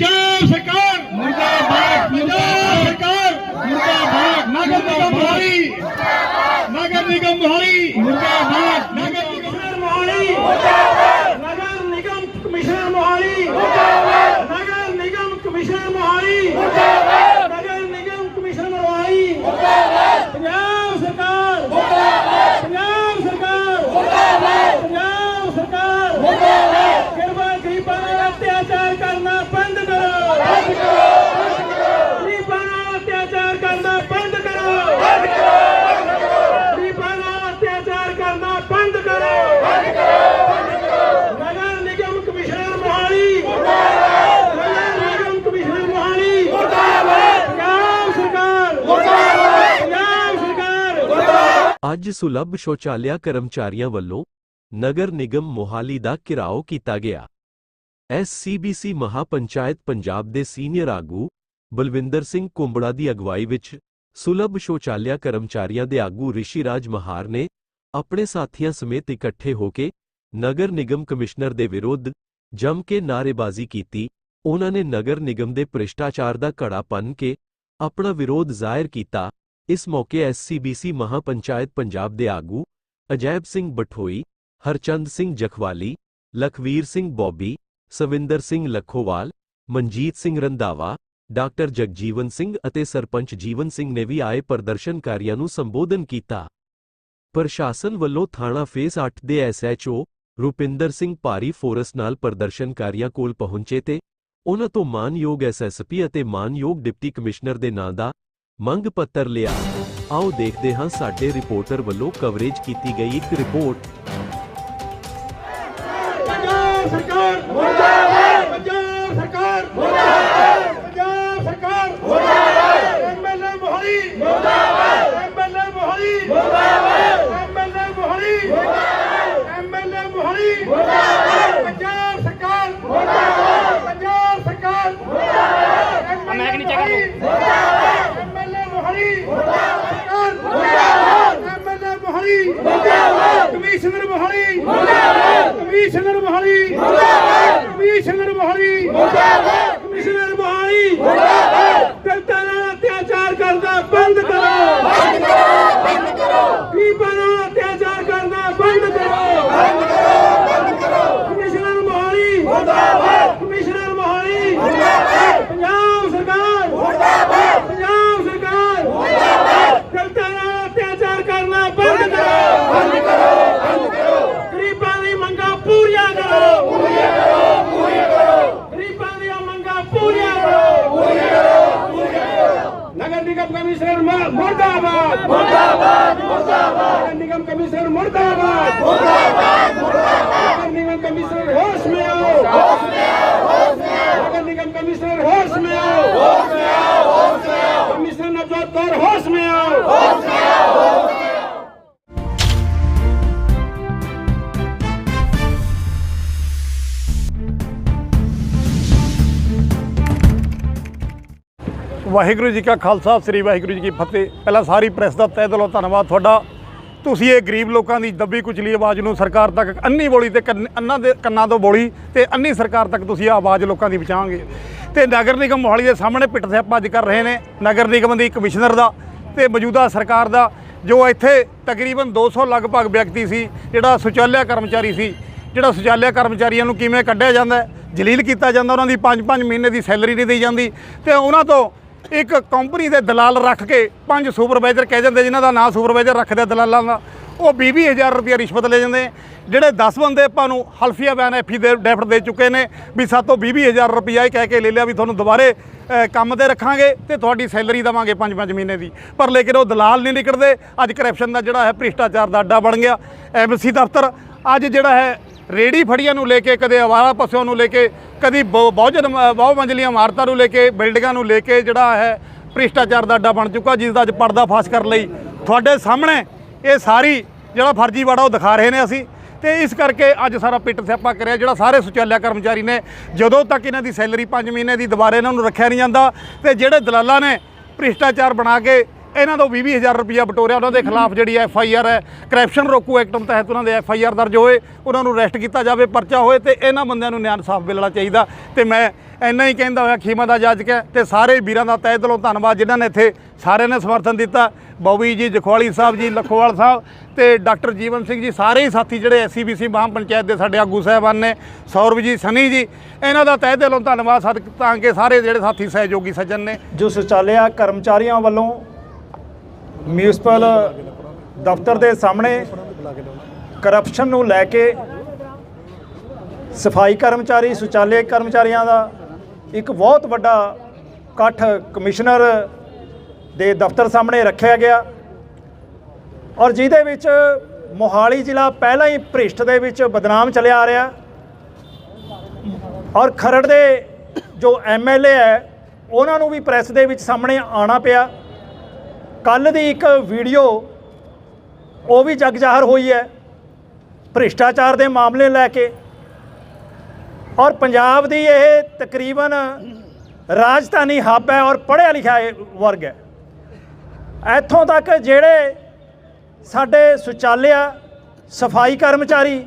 ਪੰਜਾਬ ਸਰਕਾਰ! ਮੁਰਦਾਬਾਦ ਪੰਜਾਬ ਸਰਕਾਰ! ਮੁਰਦਾਬਾਦ ਨਗਰ ਨਿਗਮ ਮੋਹਾਲੀ! ਨਗਰ ਨਿਗਮ ਮੋਹਾਲੀ! ਮੁਰਦਾਬਾਦ! ਨਗਰ ਨਿਗਮ ਮੋਹਾਲੀ! ਨਗਰ ਨਿਗਮ ਕਮਿਸ਼ਨਰ ਮੋਹਾਲੀ ਮੁਰਦਾਬਾਦ ਨਗਰ ਨਿਗਮ ਕਮਿਸ਼ਨਰ ਮੋਹਾਲੀ ਮੁਰਦਾਬਾਦ ਨਗਰ ਨਿਗਮ ਕਮਿਸ਼ਨਰ ਮੋਹਾਲੀ ਮੁਰਦਾਬਾਦ ਪੰਜਾਬ ਸਰਕਾਰ ਮੁਰਦਾਬਾਦ ਪੰਜਾਬ ਸਰਕਾਰ ਮੁਰਦਾਬਾਦ ਪੰਜਾਬ ਸਰਕਾਰ ਮੁਰਦਾਬਾਦ ਕਿਰਪਾ ਗਰੀਬਾਂ ਨਾਲ ਅਤਿਆਚਾਰ ਕਰਨਾ ਬੰਦ ਕਰੋ ਬੰਦ ਕਰੋ ਗਰੀਬਾਂ ਨਾਲ ਅਤਿਆਚਾਰ ਕਰਨਾ ਬੰਦ ਕਰੋ ਬੰਦ ਕਰੋ ਗਰੀਬਾਂ ਨਾਲ ਅਤਿਆਚਾਰ ਕਰਨਾ ਬੰਦ ਕਰੋ ਨਗਰ ਨਿਗਮ ਕਮਿਸ਼ਨਰ ਮੋਹਾਲੀ ਮੁਰਦਾਬਾਦ ਨਗਰ ਨਿਗਮ ਕਮਿਸ਼ਨਰ ਮੋਹਾਲੀ ਮੁਰਦਾਬਾਦ ਪੰਜਾਬ ਸਰਕਾਰ ਮੁਰਦਾਬਾਦ ਪੰਜਾਬ ਸਰਕਾਰ ਮੁਰਦਾਬਾਦ ਅੱਜ ਸੁਲਭ ਸ਼ੌਚਾਲਿਆ ਕਰਮਚਾਰੀਆਂ ਵੱਲੋਂ ਨਗਰ ਨਿਗਮ ਮੋਹਾਲੀ ਦਾ ਘਿਰਾਓ ਕੀਤਾ ਗਿਆ। ਐਸਸੀਬੀਸੀ ਮਹਾਪੰਚਾਇਤ ਪੰਜਾਬ ਦੇ ਸੀਨੀਅਰ ਆਗੂ ਬਲਵਿੰਦਰ ਸਿੰਘ ਕੁੰਬੜਾ ਦੀ ਅਗਵਾਈ ਵਿੱਚ ਸੁਲਭ ਸ਼ੌਚਾਲਿਆ ਕਰਮਚਾਰੀਆਂ ਦੇ ਆਗੂ ਰਿਸ਼ੀਰਾਜ ਮਹਾਰ ਨੇ ਆਪਣੇ ਸਾਥੀਆਂ ਸਮੇਤ ਇਕੱਠੇ ਹੋ ਕੇ ਨਗਰ ਨਿਗਮ ਕਮਿਸ਼ਨਰ ਦੇ ਵਿਰੁੱਧ ਜੰਮ ਕੇ ਨਾਅਰੇਬਾਜ਼ੀ ਕੀਤੀ। ਉਹਨਾਂ ਨੇ ਨਗਰ ਨਿਗਮ ਦੇ ਭ੍ਰਿਸ਼ਟਾਚਾਰ ਦਾ ਘੜਾ ਪੰਨ ਕੇ ਆਪਣਾ ਵਿਰੋਧ ਜ਼ਾਹਿਰ ਕੀਤਾ ਇਸ ਮੌਕੇ ਐਸਸੀਬੀਸੀ ਮਹਾਪੰਚਾਇਤ ਪੰਜਾਬ ਦੇ ਆਗੂ ਅਜੈਬ ਸਿੰਘ ਬਠੋਈ, ਹਰਚੰਦ ਸਿੰਘ ਜਖਵਾਲੀ, ਲਖਵੀਰ ਸਿੰਘ ਬੋਬੀ, ਸਵਿੰਦਰ ਸਿੰਘ ਲੱਖੋਵਾਲ, ਮਨਜੀਤ ਸਿੰਘ ਰੰਧਾਵਾ, ਡਾਕਟਰ ਜਗਜੀਵਨ ਸਿੰਘ ਅਤੇ ਸਰਪੰਚ ਜੀਵਨ ਸਿੰਘ ਨੇ ਵੀ ਆਏ ਪ੍ਰਦਰਸ਼ਨਕਾਰੀਆਂ ਨੂੰ ਸੰਬੋਧਨ ਕੀਤਾ। ਪ੍ਰਸ਼ਾਸਨ ਵੱਲੋਂ ਥਾਣਾ ਫੇਸ 8 ਦੇ ਐਸਐਚਓ ਰੁਪਿੰਦਰ ਸਿੰਘ ਭਾਰੀ ਫੋਰਸ ਨਾਲ ਪ੍ਰਦਰਸ਼ਨਕਾਰੀਆਂ ਕੋਲ ਪਹੁੰਚੇ ਤੇ ਉਹਨਾਂ ਤੋਂ ਮਾਨਯੋਗ ਐਸਐਸਪੀ ਅਤੇ ਮਾਨਯੋਗ ਡਿਪਟੀ ਕਮਿਸ਼ਨਰ ਦੇ ਨਾਂ ਦਾ ਮੰਗ ਪੱਤਰ ਲਿਆ। ਆਓ ਦੇਖਦੇ ਹਾਂ ਸਾਡੇ ਰਿਪੋਰਟਰ ਵੱਲੋਂ ਕਵਰੇਜ ਕੀਤੀ ਗਈ ਇੱਕ ਰਿਪੋਰਟ। ਪੰਜਾਬ ਸਰਕਾਰ, ਮੁਰਦਾਬਾਦ ਪੰਜਾਬ ਸਰਕਾਰ ਮੁਰਦਾਬਾਦ ਪੰਜਾਬ ਸਰਕਾਰ ਮੁਰਦਾਬਾਦ ਐਮਐਲਏ ਮੋਹਾਲੀ ਮੁਰਦਾਬਾਦ ਐਮਐਲਏ ਮੋਹਾਲੀ ਮੁਰਦਾਬਾਦ ਐਮਐਲਏ ਮੋਹਾਲੀ ਮੁਰਦਾਬਾਦ ਐਮਐਲਏ ਮੋਹਾਲੀ ਮੁਰਦਾਬਾਦ ਪੰਜਾਬ ਸਰਕਾਰ ਮੁਰਦਾਬਾਦ ਪੰਜਾਬ ਸਰਕਾਰ ਮੁਰਦਾਬਾਦ ਮੈਂ ਕਿ ਨਹੀਂ ਚੱਕਰ ਮੁਰਦਾਬਾਦ ਐਮਐਲਏ ਮੋਹਾਲੀ ਮੁਰਦਾਬਾਦ ਮੁਰਦਾਬਾਦ ਐਮਐਲਏ ਮੋਹਾਲੀ ਮੁਰਦਾਬਾਦ ਕਮਿਸ਼ਨਰ ਮੋਹਾਲੀ ਮੁਰਦਾਬਾਦ ਕਮਿਸ਼ਨਰ ਮੋਹਾਲੀ ਮੁਰਦਾਬਾਦ ਕਮਿਸ਼ਨਰ ਮੁਰਦਾਬਾਦ ਕਮਿਸ਼ਨਰ ਮੋਹਾਲੀ ਮੁਰਦਾਬਾਦ ਦਲਿਤਾਂ ਨਾਲ ਅਤਿਆਚਾਰ ਕਰਨਾ ਬੰਦ ਕਰੋ ਬੰਦ ਕਰੋ ਬੰਦ ਕਰੋ ਗਰੀਬਾਂ ਨਾਲ ਅਤਿਆਚਾਰ ਕਰਨਾ ਬੰਦ ਕਰੋ ਬੰਦ ਕਰੋ ਬੰਦ ਕਰੋ ਕਮਿਸ਼ਨਰ ਮੋਹਾਲੀ ਮੁਰਦਾਬਾਦ ਕਮਿਸ਼ਨਰ ਮੋਹਾਲੀ ਮੁਰਦਾਬਾਦ ਪੰਜਾਬ ਸਰਕਾਰ ਮੁਰਦਾਬਾਦ ਪੰਜਾਬ ਸਰਕਾਰ ਮੁਰਦਾਬਾਦ ਦਲਿਤਾਂ ਨਾਲ ਅਤਿਆਚਾਰ ਕਰਨਾ ਬੰਦ ਕਰੋ ਬੰਦ ਕਰੋ ਬੰਦ ਕਰੋ ਗਰੀਬਾਂ ਦੀ ਮੰਗਾਂ ਪੂਰੀਆਂ ਕਰੋ ਪੂਰੀਆਂ ਕਰੋ ਪੂਰੀਆਂ ਕਰੋ ਗਰੀਬਾਂ ਦੀਆਂ ਮੰਗਾਂ ਪੂਰੀਆਂ ਕਰੋ ਪੂਰੀਆਂ ਕਰੋ ਪੂਰੀਆਂ नगर निगम कमिश्नर मुर्दाबाद मुर्दाबाद मुर्दाबाद नगर निगम कमिश्नर मुर्दाबाद मुर्दाबाद मुर्दाबाद नगर निगम कमिश्नर होश में आओ होश में आओ होश में आओ नगर निगम कमिश्नर होश में आओ होश में आओ होश में आओ कमिश्नर नवजोत कौर होश में आओ ਵਾਹਿਗੁਰੂ ਜੀ ਕਾ ਖਾਲਸਾ, ਸ੍ਰੀ ਵਾਹਿਗੁਰੂ ਜੀ ਕੀ ਫਤਿਹ। ਪਹਿਲਾਂ ਸਾਰੀ ਪ੍ਰੈਸ ਦਾ ਤਹਿ ਦਿਲੋਂ ਧੰਨਵਾਦ ਤੁਹਾਡਾ। ਤੁਸੀਂ ਇਹ ਗਰੀਬ ਲੋਕਾਂ ਦੀ ਦੱਬੀ ਕੁਚਲੀ ਆਵਾਜ਼ ਨੂੰ ਸਰਕਾਰ ਤੱਕ ਅੰਨੀ ਬੋਲੀ ਤੇ ਕੰਨ- ਅੰਨਾਂ ਦੇ ਕੰਨਾਂ ਤੋਂ ਬੋਲੀ ਤੇ ਅੰਨੀ ਸਰਕਾਰ ਤੱਕ ਤੁਸੀਂ ਇਹ ਆਵਾਜ਼ ਲੋਕਾਂ ਦੀ ਪਹੁੰਚਾਓਗੇ। ਤੇ ਨਗਰ ਨਿਗਮ ਮੋਹਾਲੀ ਦੇ ਸਾਹਮਣੇ ਪਿੱਟ ਸਿਆਪਾ ਅੱਜ ਕਰ ਰਹੇ ਨੇ। ਨਗਰ ਨਿਗਮ ਦੀ ਕਮਿਸ਼ਨਰ ਦਾ ਤੇ ਮੌਜੂਦਾ ਸਰਕਾਰ ਦਾ, ਜੋ ਇੱਥੇ ਤਕਰੀਬਨ 200 ਲਗਭਗ ਵਿਅਕਤੀ ਸੀ, ਜਿਹੜਾ ਸੁਚਾਲਿਆ ਕਰਮਚਾਰੀ ਸੀ, ਜਿਹੜਾ ਸੁਚਾਲਿਆ ਕਰਮਚਾਰੀਆਂ ਨੂੰ ਕਿਵੇਂ ਕੱਢਿਆ ਜਾਂਦਾ ਜਲੀਲ ਕੀਤਾ ਜਾਂਦਾ, ਉਹਨਾਂ ਦੀ 5-5 ਮਹੀਨੇ ਦੀ ਸੈਲਰੀ ਨਹੀਂ ਦੇਈ ਜਾਂਦੀ। ਤੇ ਉਹਨਾਂ ਤੋਂ ਇੱਕ ਕੰਪਨੀ ਦੇ ਦਲਾਲ ਰੱਖ ਕੇ ਪੰਜ ਸੁਪਰਵਾਈਜ਼ਰ ਕਹਿ ਜਾਂਦੇ ਜਿਨ੍ਹਾਂ ਦਾ ਨਾਂ ਸੁਪਰਵਾਈਜ਼ਰ ਰੱਖਦੇ ਦਲਾਲਾਂ ਦਾ, ਉਹ 20-20000 ਰੁਪਏ ਰਿਸ਼ਵਤ ਲੈ ਜਾਂਦੇ ਜਿਹੜੇ 10 ਬੰਦੇ ਆਪਾਂ ਨੂੰ ਹਲਫੀਆ ਬਿਆਨ ਐਫੀ ਦੇ ਡੈਫਟ ਦੇ ਚੁੱਕੇ ਨੇ ਵੀ ਸਾਤੋਂ 20-20000 ਰੁਪਇਆ ਇਹ ਕਹਿ ਕੇ ਲੈ ਲਿਆ ਵੀ ਤੁਹਾਨੂੰ ਦੁਬਾਰੇ ਕੰਮ ਤੇ ਰੱਖਾਂਗੇ ਤੇ ਤੁਹਾਡੀ ਸੈਲਰੀ ਦੇਵਾਂਗੇ 5-5 ਮਹੀਨੇ ਦੀ। ਪਰ ਲੇਕਿਨ ਉਹ ਦਲਾਲ ਨਹੀਂ ਨਿਕਲਦੇ। ਅੱਜ ਕਰਪਸ਼ਨ ਦਾ ਜਿਹੜਾ ਹੈ ਭ੍ਰਿਸ਼ਟਾਚਾਰ ਦਾ ਅੱਡਾ ਬਣ ਗਿਆ। ਐਮਸੀ ਦਫ਼ਤਰ ਅੱਜ ਜਿਹੜਾ ਹੈ ਰੇੜੀ ਫੜੀਆਂ ਨੂੰ ਲੈ ਕੇ, ਕਦੇ ਆਵਾਰਾ ਪਸ਼ੂਆਂ ਨੂੰ ਲੈ ਕੇ, ਕਦੀ ਬਹੁ- ਬਹੁਜਨ ਮ- ਬਹੁ ਮੰਜ਼ਲੀਆਂ ਇਮਾਰਤਾਂ ਨੂੰ ਲੈ ਕੇ, ਬਿਲਡਿੰਗਾਂ ਨੂੰ ਲੈ ਕੇ ਜਿਹੜਾ ਹੈ ਭ੍ਰਿਸ਼ਟਾਚਾਰ ਦਾ ਅੱਡਾ ਬਣ ਚੁੱਕਾ, ਜਿਸ ਦਾ ਅੱਜ ਪਰਦਾ ਫਾਸ਼ ਕਰਨ ਲਈ ਤੁਹਾਡੇ ਸਾਹਮਣੇ ਇਹ ਸਾਰੀ ਜਿਹੜਾ ਫਰਜ਼ੀਵਾੜਾ ਉਹ ਦਿਖਾ ਰਹੇ ਨੇ ਅਸੀਂ। ਤੇ ਇਸ ਕਰਕੇ ਅੱਜ ਸਾਰਾ ਪਿੱਟ ਸਿਆਪਾ ਕਰਿਆ, ਜਿਹੜਾ ਸਾਰੇ ਸੁਚਾਲਿਆ ਕਰਮਚਾਰੀ ਨੇ, ਜਦੋਂ ਤੱਕ ਇਹਨਾਂ ਦੀ ਸੈਲਰੀ 5 ਮਹੀਨੇ ਦੀ ਦੁਬਾਰੇ ਇਹਨਾਂ ਨੂੰ ਰੱਖਿਆ ਨਹੀਂ ਜਾਂਦਾ, ਤੇ ਜਿਹੜੇ ਦਲਾਲਾਂ ਨੇ ਭ੍ਰਿਸ਼ਟਾਚਾਰ ਬਣਾ ਕੇ ਇਹਨਾਂ ਤੋਂ 20000 ਰੁਪਇਆ ਬਟੋਰਿਆ। ਉਹਨਾਂ ਦੇ ਖਿਲਾਫ ਜਿਹੜੀ ਐਫ ਆਈ ਆਰ ਹੈ ਕਰਪਸ਼ਨ ਰੋਕੂ ਐਕਟ ਤਹਿਤ ਉਹਨਾਂ ਦੇ ਐਫ ਆਈ ਆਰ ਦਰਜ ਹੋਏ, ਉਹਨਾਂ ਨੂੰ ਅਰੈਸਟ ਕੀਤਾ ਜਾਵੇ, ਪਰਚਾ ਹੋਏ ਤੇ ਇਹਨਾਂ ਬੰਦਿਆਂ ਨੂੰ ਨਿਆਂ ਇਨਸਾਫ ਮਿਲਣਾ ਚਾਹੀਦਾ। ਤੇ ਮੈਂ ਇੰਨਾ ਹੀ ਕਹਿੰਦਾ ਹੋਇਆ, ਖੀਮਾ ਦਾ ਜੱਜ ਕਹਿ ਤੇ ਸਾਰੇ ਵੀਰਾਂ ਦਾ ਤਹਿ ਦਿਲੋਂ ਧੰਨਵਾਦ ਜਿਨ੍ਹਾਂ ਨੇ ਇੱਥੇ ਸਾਰਿਆਂ ਨੇ ਸਮਰਥਨ ਦਿੱਤਾ। ਬੌਬੀ ਜੀ, ਜਖਵਾਲੀ ਸਾਹਿਬ ਜੀ, ਲਖੋਵਾਲ ਸਾਹਿਬ ਤੇ ਡਾਕਟਰ ਜੀਵਨ ਸਿੰਘ ਜੀ, ਸਾਰੇ ਹੀ ਸਾਥੀ ਜਿਹੜੇ ਐਸਸੀਬੀਸੀ ਮਹਾਂ ਪੰਚਾਇਤ ਦੇ ਸਾਡੇ ਆਗੂ ਸਾਹਿਬਾਨ ਨੇ, ਸੌਰਵ ਜੀ, ਸਨੀ ਜੀ, ਇਹਨਾਂ ਦਾ ਤਹਿ ਦਿਲੋਂ ਧੰਨਵਾਦ। ਸਦ ਤਾਂ ਕਿ ਸਾਰੇ ਜਿਹੜੇ ਸਾਥੀ ਸਹਿਯੋਗੀ ਸੱਜਣ ਨੇ। ਜੋ ਸ਼ੌਚਾਲਿਆ ਕਰਮਚਾਰੀਆਂ ਵੱਲੋਂ ਮਿਊਨਿਸਪਲ ਦਫ਼ਤਰ ਦੇ ਸਾਹਮਣੇ ਕਰਪਸ਼ਨ ਨੂੰ ਲੈ ਕੇ ਸਫ਼ਾਈ ਕਰਮਚਾਰੀ, ਸੁਚਾਲੇ ਕਰਮਚਾਰੀਆਂ ਦਾ ਇੱਕ ਬਹੁਤ ਵੱਡਾ ਇਕੱਠ ਕਮਿਸ਼ਨਰ ਦੇ ਦਫ਼ਤਰ ਸਾਹਮਣੇ ਰੱਖਿਆ ਗਿਆ ਔਰ ਜਿਹਦੇ ਵਿੱਚ ਮੋਹਾਲੀ ਜ਼ਿਲ੍ਹਾ ਪਹਿਲਾਂ ਹੀ ਭ੍ਰਿਸ਼ਟ ਦੇ ਵਿੱਚ ਬਦਨਾਮ ਚੱਲਿਆ ਆ ਰਿਹਾ ਔਰ ਖਰੜ ਦੇ ਜੋ ਐਮਐਲਏ ਹੈ, ਉਹਨਾਂ ਨੂੰ ਵੀ ਪ੍ਰੈਸ ਦੇ ਵਿੱਚ ਸਾਹਮਣੇ ਆਉਣਾ ਪਿਆ। ਕੱਲ ਦੀ ਇੱਕ ਵੀਡੀਓ ਉਹ ਵੀ ਜਗ ਜ਼ਾਹਰ ਹੋਈ ਹੈ, ਭ੍ਰਿਸ਼ਟਾਚਾਰ ਦੇ ਮਾਮਲੇ ਲੈ ਕੇ। ਔਰ ਪੰਜਾਬ ਦੀ ਇਹ ਤਕਰੀਬਨ ਰਾਜਧਾਨੀ ਹੱਬ ਹੈ ਔਰ ਪੜ੍ਹਿਆ ਲਿਖਿਆ ਵਰਗ ਹੈ। ਇੱਥੋਂ ਤੱਕ ਜਿਹੜੇ ਸਾਡੇ ਸੁਚਾਲਿਆ ਸਫ਼ਾਈ ਕਰਮਚਾਰੀ,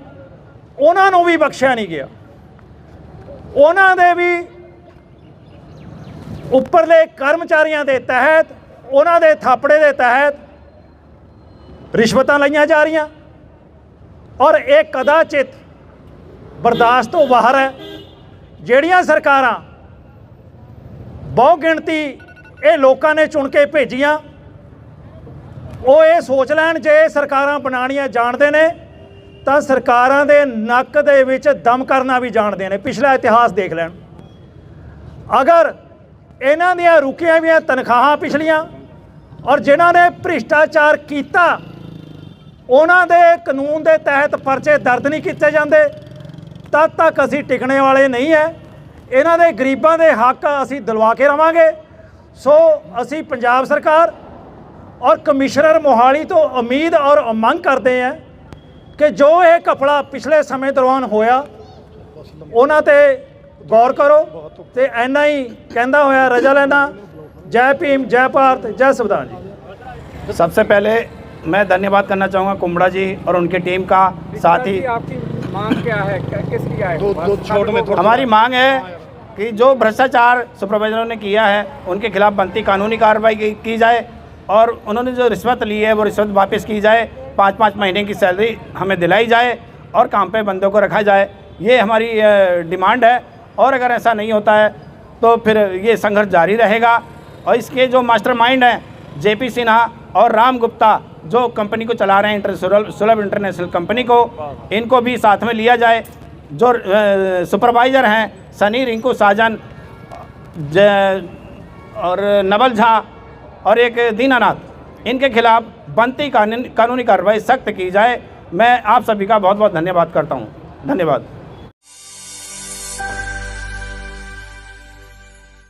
ਉਹਨਾਂ ਨੂੰ ਵੀ ਬਖਸ਼ਿਆ ਨਹੀਂ ਗਿਆ। ਉਹਨਾਂ ਦੇ ਵੀ ਉੱਪਰਲੇ ਕਰਮਚਾਰੀਆਂ ਦੇ ਤਹਿਤ ਉਹਨਾਂ ਦੇ ਥਾਪੜੇ ਦੇ ਤਹਿਤ ਰਿਸ਼ਵਤਾਂ ਲਈਆਂ ਜਾ ਰਹੀਆਂ ਔਰ ਇਹ ਕਦਾਚਿਤ ਬਰਦਾਸ਼ਤ ਤੋਂ ਬਾਹਰ ਹੈ। ਜਿਹੜੀਆਂ ਸਰਕਾਰਾਂ ਬਹੁ ਗਿਣਤੀ ਇਹ ਲੋਕਾਂ ਨੇ ਚੁਣ ਕੇ ਭੇਜੀਆਂ, ਉਹ ਇਹ ਸੋਚ ਲੈਣ ਜੇ ਇਹ ਸਰਕਾਰਾਂ ਬਣਾਉਣੀਆਂ ਜਾਣਦੇ ਨੇ, ਤਾਂ ਸਰਕਾਰਾਂ ਦੇ ਨੱਕ ਦੇ ਵਿੱਚ ਦਮ ਕਰਨਾ ਵੀ ਜਾਣਦੇ ਨੇ। ਪਿਛਲਾ ਇਤਿਹਾਸ ਦੇਖ ਲੈਣ। ਅਗਰ ਇਹਨਾਂ ਦੀਆਂ ਰੁਕੀਆਂ ਹੋਈਆਂ ਤਨਖਾਹਾਂ ਪਿਛਲੀਆਂ ਔਰ ਜਿਨ੍ਹਾਂ ਨੇ ਭ੍ਰਿਸ਼ਟਾਚਾਰ ਕੀਤਾ, ਉਹਨਾਂ ਦੇ ਕਾਨੂੰਨ ਦੇ ਤਹਿਤ ਪਰਚੇ ਦਰਜ ਨਹੀਂ ਕੀਤੇ ਜਾਂਦੇ, ਤਦ ਤੱਕ ਅਸੀਂ ਟਿਕਣੇ ਵਾਲੇ ਨਹੀਂ ਹੈ ਇਹਨਾਂ ਦੇ ਗਰੀਬਾਂ ਦੇ ਹੱਕ ਅਸੀਂ ਦਿਲਵਾ ਕੇ ਰਵਾਂਗੇ। ਸੋ ਅਸੀਂ ਪੰਜਾਬ ਸਰਕਾਰ ਔਰ ਕਮਿਸ਼ਨਰ ਮੋਹਾਲੀ ਤੋਂ ਉਮੀਦ ਔਰ ਮੰਗ ਕਰਦੇ ਹਾਂ ਕਿ ਜੋ ਇਹ ਕਪੜਾ ਪਿਛਲੇ ਸਮੇਂ ਦੌਰਾਨ ਹੋਇਆ, ਉਹਨਾਂ ਤੇ ਗੌਰ ਕਰੋ ਤੇ ਐਨਾ ਹੀ ਕਹਿੰਦਾ ਹੋਇਆ, ਰਜਾ ਲੈਣਾ जय भीम जय भारत जय संविधान जी। सबसे पहले मैं धन्यवाद करना चाहूँगा कुमड़ा जी और उनकी टीम का साथ ही है? हमारी मांग है कि जो भ्रष्टाचार सुपरवाइजरों ने किया है उनके खिलाफ बनती कानूनी कार्रवाई की, की जाए और उन्होंने जो रिश्वत ली है वो रिश्वत वापस की जाए पाँच पाँच महीने की सैलरी हमें दिलाई जाए और काम पे बंदों को रखा जाए। ये हमारी डिमांड है और अगर ऐसा नहीं होता है तो फिर ये संघर्ष जारी रहेगा। और इसके जो मास्टरमाइंड हैं जेपी सिन्हा और राम गुप्ता जो कंपनी को चला रहे हैं इंटर सुलभ इंटरनेशनल कंपनी को इनको भी साथ में लिया जाए। जो सुपरवाइजर हैं सनी रिंकू साजन और नवल झा और एक दीनानाथ इनके खिलाफ बनती कानून कानूनी कार्रवाई सख्त की जाए। मैं आप सभी का बहुत बहुत धन्यवाद करता हूँ। धन्यवाद।